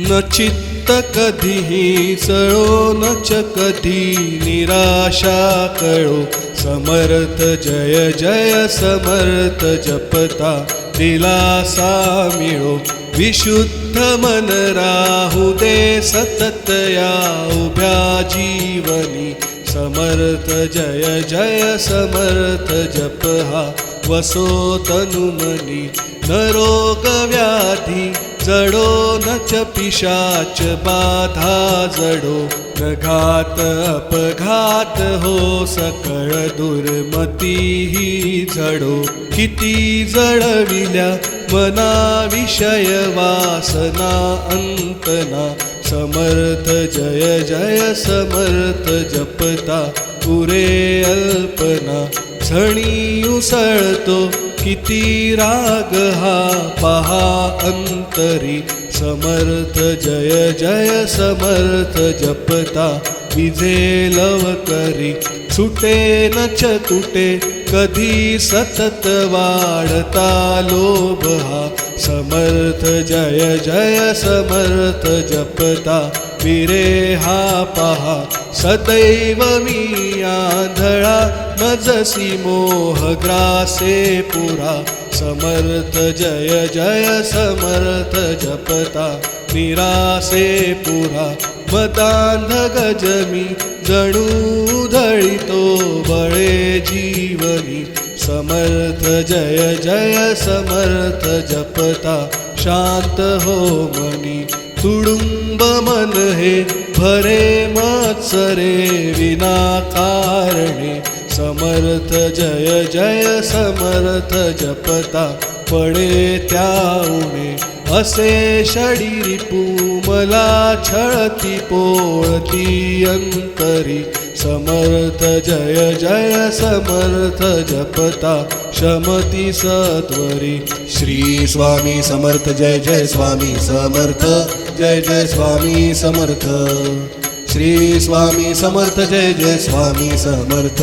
न चित्त कधीही चळो न च कधी निराशा कळो. समर्थ जय जय समर्थ जपता दिलासा मिळो. विशुद्ध मन राहू दे सतत या उभ्या जीवनी. समर्थ जय जय समर्थ जप हा वसो तनुमनी न रोग व्याधी जडो न च पिशाच बाधा जडो न घात अपघात हो सकळ दुर्मती ही जडो. किती जळविल्या मना विषय वासना अंतना समर्थ जय जय समर्थ जपता पुरे अल्पना. झणी उसळतो किती राग हा पहा अंतरी, समर्थ जय जय समर्थ, जपता विजे लव करी। सुटे न च तुटे कधी सतत वाढता लोभ हा। समर्थ जय जय समर्थ, जपता विरे हा पहा। सदैव मी आंधळा मजसी मोह ग्रासे पुरा। समर्थ जय जय समर्थ जपता, निरासे पुरा। मदांध गजमी, जणू धळितो बळे जीवनी। समर्थ जय जय समर्थ जपता, शांत हो मनी। तुडुंब मन हे भरे मत्सरे विनाकारणे समर्थ जय जय समर्थ जपता पडे त्या उणे असे षडीरिपू मला छळती पोळती अंतरी. समर्थ जय जय समर्थ जपता शमती सत्वरी. श्री स्वामी समर्थ जय जय स्वामी समर्थ जय जय स्वामी समर्थ. श्री स्वामी समर्थ जय जय स्वामी समर्थ.